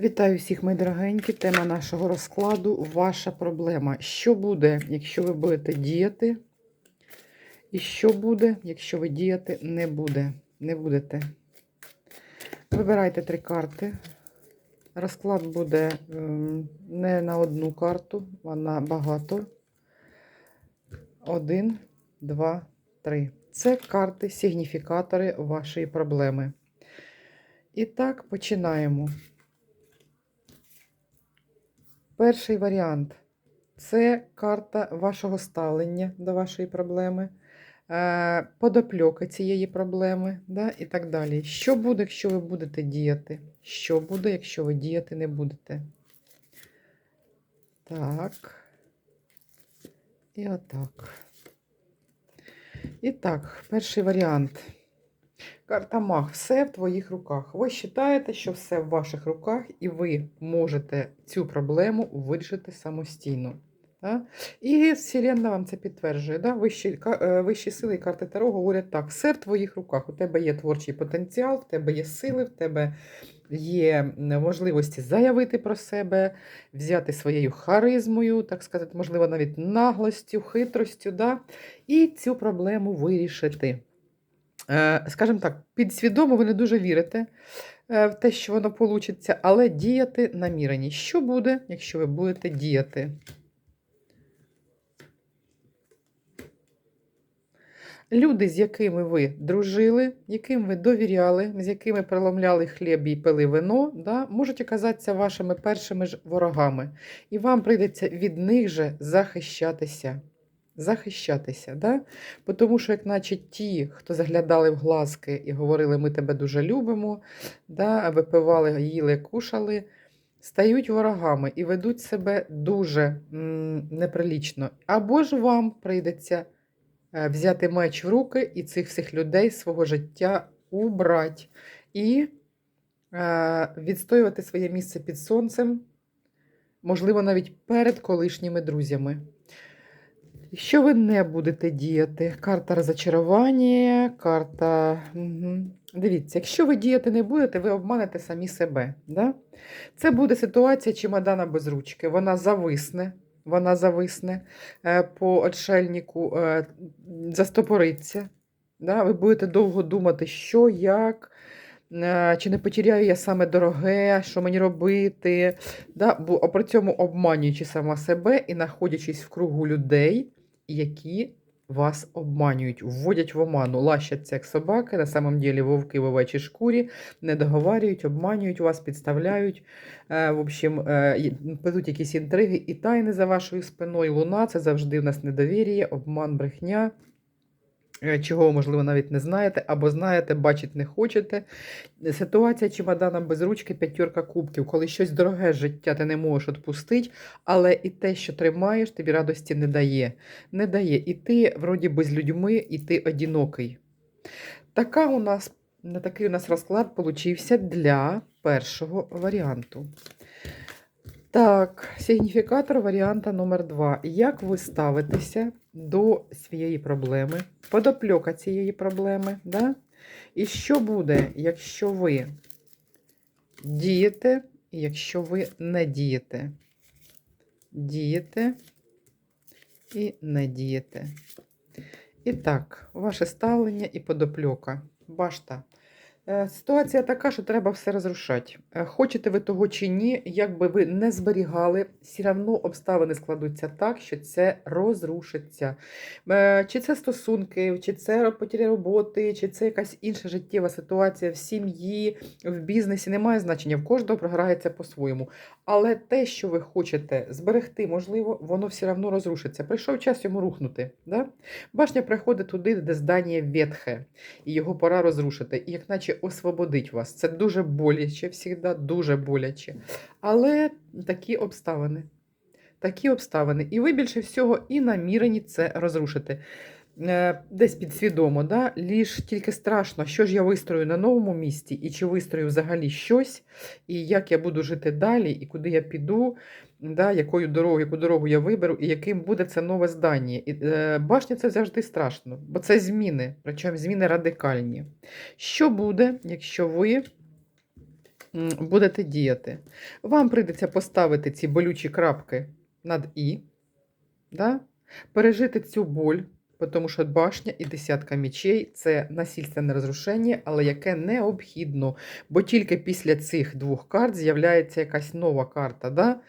Вітаю всіх, мої дорогенькі. Тема нашого розкладу ваша проблема. Що буде, якщо ви будете діяти? І що буде, якщо ви діяти не буде, не будете? Вибирайте три карти. Розклад буде ем, не на одну карту, а на багато. Один, два, три. Це карти, сигніфікатори вашої проблеми. І так, починаємо. Перший варіант це карта вашого ставлення до вашої проблеми, е, подопльока цієї проблеми да, і так далі. Що буде, якщо ви будете діяти? Що буде, якщо ви діяти не будете? Так. І отак. І так, перший варіант. Карта Маг, все в твоїх руках. Ви вважаєте, що все в ваших руках, і ви можете цю проблему вирішити самостійно. Да? І Вселенна вам це підтверджує. Да? Вищі, е, вищі сили і карти Таро говорять так: все в твоїх руках. У тебе є творчий потенціал, в тебе є сили, в тебе є можливості заявити про себе, взяти своєю харизмою, так сказати, можливо, навіть наглостю, хитростю, да? і цю проблему вирішити. Е, Скажімо так, підсвідомо ви не дуже вірите е, в те, що воно вийде, але діяти намірені. Що буде, якщо ви будете діяти? Люди, з якими ви дружили, яким ви довіряли, з якими преломляли хліб і пили вино, да, можуть оказатися вашими першими ж ворогами. І вам прийдеться від них же захищатися. Захищатися, да? Тому що, як наче ті, хто заглядали в глазки і говорили, ми тебе дуже любимо, да? випивали, їли, кушали, стають ворогами і ведуть себе дуже неприлічно. Або ж вам прийдеться е, взяти меч в руки і цих всіх людей свого життя убрати. І е, відстоювати своє місце під сонцем, можливо, навіть перед колишніми друзями. Що ви не будете діяти? Карта розочарування, карта. Угу. Дивіться, якщо ви діяти не будете, ви обманете самі себе. Да? Це буде ситуація чемодана без ручки. Вона зависне, вона зависне е, по отшельнику, е, застопориться. Да? Ви будете довго думати, що, як, е, чи не потеряю я саме дороге, що мені робити. Да? Бо при цьому обманюючи сама себе і знаходячись в кругу людей, які вас обманюють, вводять в оману, лащаться як собаки, на самом ділі вовки в овечій шкурі, не договарюють, обманюють вас, підставляють, е, в общем, е, і якісь інтриги і тайни за вашою спиною. Луна це завжди в нас недовір'я, обман, брехня. Е, Чого, можливо, навіть не знаєте, або знаєте, бачити не хочете. Ситуація чемодана без ручки, п'ятірка кубків, коли щось дороге життя ти не можеш відпустити, але і те, що тримаєш, тобі радості не дає. Не дає. І ти, вроді би, з людьми, і ти одинокий. Така у нас, такий у нас розклад получився для першого варіанту. Так, сигніфікатор варіанта номер 2 Як ви ставитеся до своєї проблеми, подопльока цієї проблеми? Да? І що буде, якщо ви дієте, і якщо ви не дієте? Дієте і не дієте. І так, ваше ставлення і подопльока. Башта. Е, Ситуація така, що треба все розрушати. Е, Хочете ви того чи ні, як би ви не зберігали, все одно обставини складуться так, що це розрушиться. Е, Чи це стосунки, чи це потеря роботи, чи це якась інша життєва ситуація в сім'ї, в бізнесі, немає значення. В кожного програється по-своєму. Але те, що ви хочете зберегти, можливо, воно все одно розрушиться. Прийшов час йому рухнути. Да? Башня приходить туди, де здання ветхе, і його пора розрушити. І як наче освободить вас. Це дуже боляче завжди, дуже боляче. Але такі обставини. Такі обставини. І ви більше всього і намірені це розрушити. Е, Десь підсвідомо, да? ліж тільки страшно, що ж я вистрою на новому місці, і чи вистрою взагалі щось, і як я буду жити далі, і куди я піду, да? якою дорогою, яку дорогу я виберу, і яким буде це нове здання. І, е, Башня це завжди страшно, бо це зміни, причому зміни радикальні. Що буде, якщо ви будете діяти. Вам прийдеться поставити ці болючі крапки над І, да? пережити цю боль, тому що башня і десятка мічей це насильственне розрушення, але яке необхідно. Бо тільки після цих двох карт з'являється якась нова карта, да?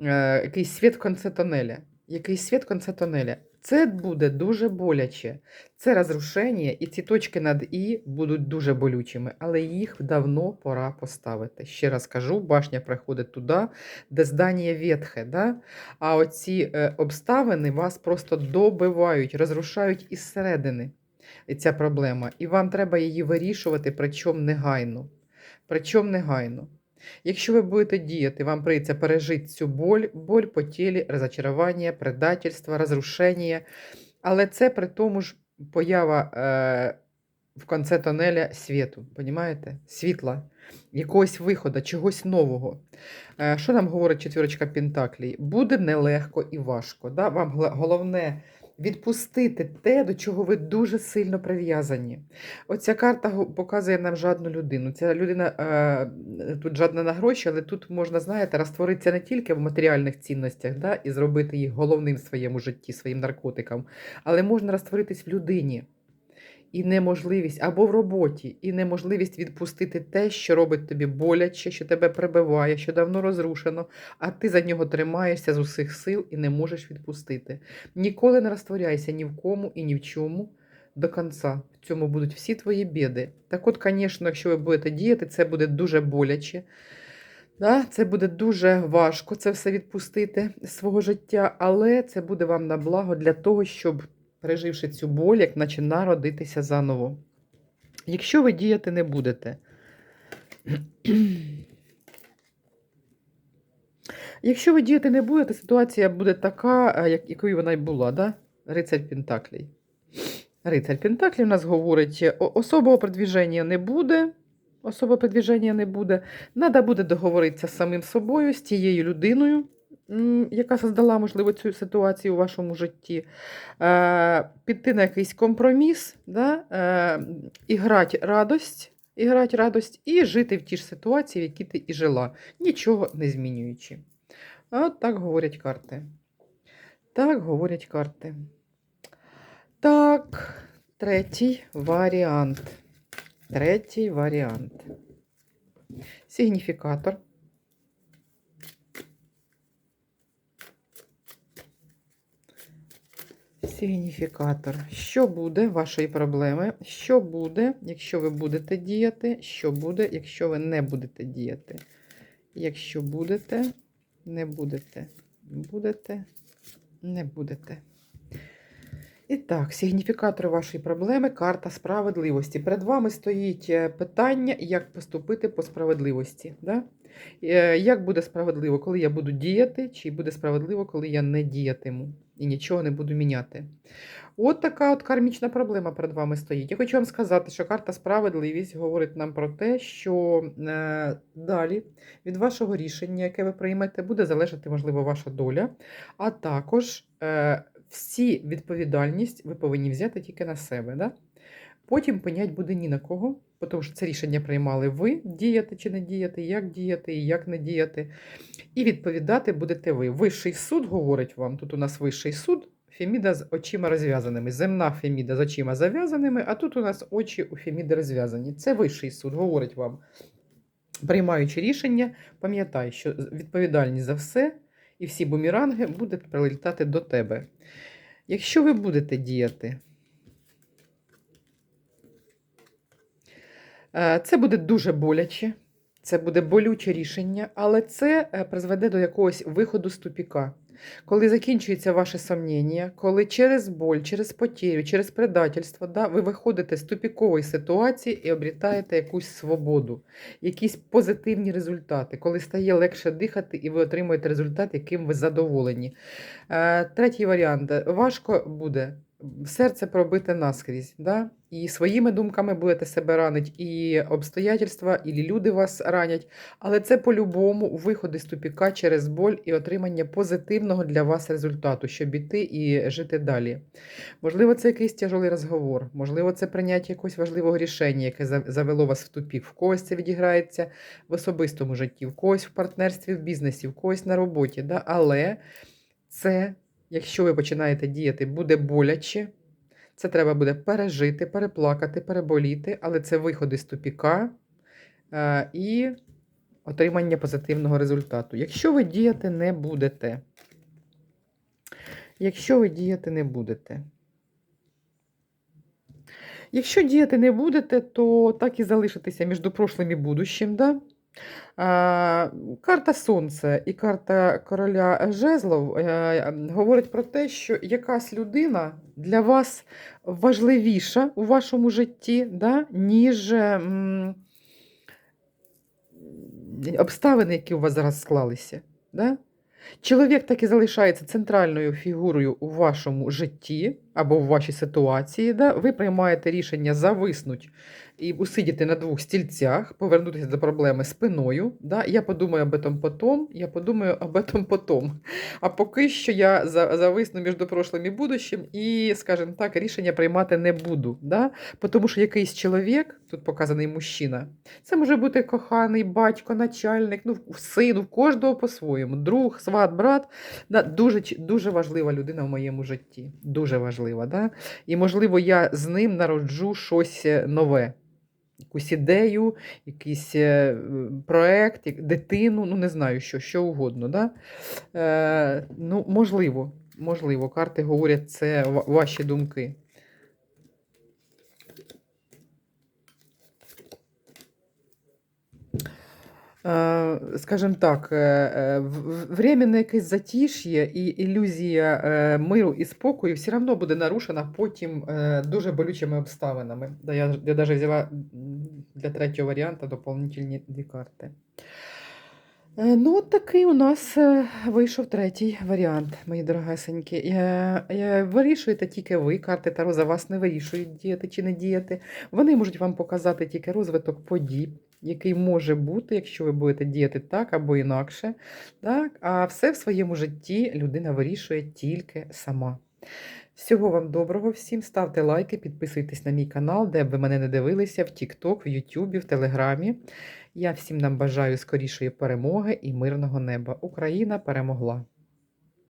е, якийсь світ в конце тонеля. Якийсь світ в конце тонеля. Це буде дуже боляче. Це розрушення, і ці точки над І будуть дуже болючими, але їх давно пора поставити. Ще раз кажу, башня приходить туди, де здання ветхе. Да? А оці е, обставини вас просто добивають, розрушають із середини. Ця проблема. І вам треба її вирішувати, причому негайно. Причому негайно. Якщо ви будете діяти, вам прийдеться пережити цю боль, боль по тілі, розочарування, предательство, розрушення. Але це при тому ж поява е, в конце тонеля світу, понімаєте? Світла, якогось виходу, чогось нового. Е, що нам говорить четвірочка Пентаклій? Буде нелегко і важко. Да? Вам головне відпустити те, до чого ви дуже сильно прив'язані. Оця карта показує нам жадну людину. Ця людина е, тут жадна на гроші, але тут можна, знаєте, розтворитися не тільки в матеріальних цінностях да, і зробити їх головним в своєму житті, своїм наркотиком, але можна розтворитись в людині. І неможливість або в роботі, і неможливість відпустити те, що робить тобі боляче, що тебе прибиває, що давно розрушено, а ти за нього тримаєшся з усіх сил і не можеш відпустити. Ніколи не розтворяйся ні в кому і ні в чому до кінця. В цьому будуть всі твої біди. Так от, звісно, якщо ви будете діяти, це буде дуже боляче. Да? Це буде дуже важко це все відпустити з свого життя, але це буде вам на благо для того, щоб, переживши цю боль, як наче народитися заново. Якщо ви діяти не будете. Якщо ви діяти не будете, ситуація буде така, як, якою вона й була, да? Рицарь Пентаклей. Рицарь Пентаклі у нас говорить, «О- особого продвіження не буде. Особого продвіження не буде. Надо буде договоритися з самим собою, з тією людиною, яка создала, можливо, цю ситуацію у вашому житті. Е, піти на якийсь компроміс, да? е, іграти радость, іграти радость і жити в ті ж ситуації, в які ти і жила, нічого не змінюючи. От так говорять карти. Так говорять карти. Так, третій варіант. Третій варіант. Сигніфікатор. Сигніфікатор. Що буде вашої проблеми? Що буде, якщо ви будете діяти? Що буде, якщо ви не будете діяти? Якщо будете, не будете. Будете, не будете. І так, сигніфікатор вашої проблеми карта справедливості. Перед вами стоїть е, питання, як поступити по справедливості. Да? Е, Як буде справедливо, коли я буду діяти, чи буде справедливо, коли я не діятиму і нічого не буду міняти. От така от кармічна проблема перед вами стоїть. Я хочу вам сказати, що карта справедливість говорить нам про те, що е, далі від вашого рішення, яке ви приймете, буде залежати, можливо, ваша доля, а також е, всі відповідальність ви повинні взяти тільки на себе. Да? Потім понять буде ні на кого, тому що це рішення приймали ви, діяти чи не діяти, як діяти і як не діяти. І відповідати будете ви. Вищий суд говорить вам, тут у нас вищий суд, Феміда з очима розв'язаними. Земна Феміда з очима зав'язаними, а тут у нас очі у Феміди розв'язані. Це вищий суд говорить вам. Приймаючи рішення, пам'ятай, що відповідальність за все і всі бумеранги будуть прилітати до тебе. Якщо ви будете діяти, це буде дуже боляче, це буде болюче рішення, але це е, призведе до якогось виходу з тупіка. Коли закінчується ваше сумніння, коли через боль, через потерю, через предательство да, ви виходите з тупікової ситуації і обрітаєте якусь свободу, якісь позитивні результати, коли стає легше дихати і ви отримуєте результат, яким ви задоволені. Е, Третій варіант. Важко буде серце пробите наскрізь. Да? І своїми думками будете себе ранити, і обстоятельства, і люди вас ранять. Але це по-любому виход із тупіка через боль і отримання позитивного для вас результату, щоб іти і жити далі. Можливо, це якийсь тяжелий розговор, можливо, це прийняття якогось важливого рішення, яке завело вас в тупік. В когось це відіграється в особистому житті, в когось в партнерстві, в бізнесі, в когось на роботі. Да? Але це, якщо ви починаєте діяти, буде боляче. Це треба буде пережити, переплакати, переболіти, але це виход із тупіка е, і отримання позитивного результату. Якщо ви діяти не будете, якщо ви діяти не будете, якщо діяти не будете, то так і залишитеся між прошлим і будущим. Да? Карта Сонце і карта короля Жезлов е, говорить про те, що якась людина для вас важливіша у вашому житті, да, ніж обставини, які у вас зараз склалися. Да? Чоловік так і залишається центральною фігурою у вашому житті або в вашій ситуації. Да? Ви приймаєте рішення зависнуть і усидіти на двох стільцях, повернутися до проблеми спиною. Да? Я подумаю об этом потом, я подумаю об этом потом. А поки що я зависну між прошлим і будущим і, скажімо так, рішення приймати не буду. Да? Тому що якийсь чоловік, тут показаний мужчина, це може бути коханий батько, начальник, ну, син, у кожного по-своєму, друг, сват, брат. Да, дуже, дуже важлива людина в моєму житті. Дуже важлива. Да? І, можливо, я з ним народжу щось е, нове. Якусь ідею, якийсь проєкт, проект, дитину, ну не знаю, що, що угодно. Да? Е, ну, можливо, можливо, карти говорять це ваші думки. Скажімо так, е, е, временне якесь затиш'я і ілюзія е, миру і спокою все одно буде нарушена потім е, дуже болючими обставинами. Я, я навіть взяла для третього варіанту доповнительні дві карти. Е, Ну, от такий у нас е, вийшов третій варіант, мої дорогесенькі. Е, е, Вирішуєте тільки ви, карти Таро за вас не вирішують діяти чи не діяти. Вони можуть вам показати тільки розвиток подій, який може бути, якщо ви будете діяти так або інакше. Так? А все в своєму житті людина вирішує тільки сама. Всього вам доброго, всім ставте лайки, підписуйтесь на мій канал, де б ви мене не дивилися, в TikTok, в YouTube, в Телеграмі. Я всім нам бажаю скорішої перемоги і мирного неба. Україна перемогла!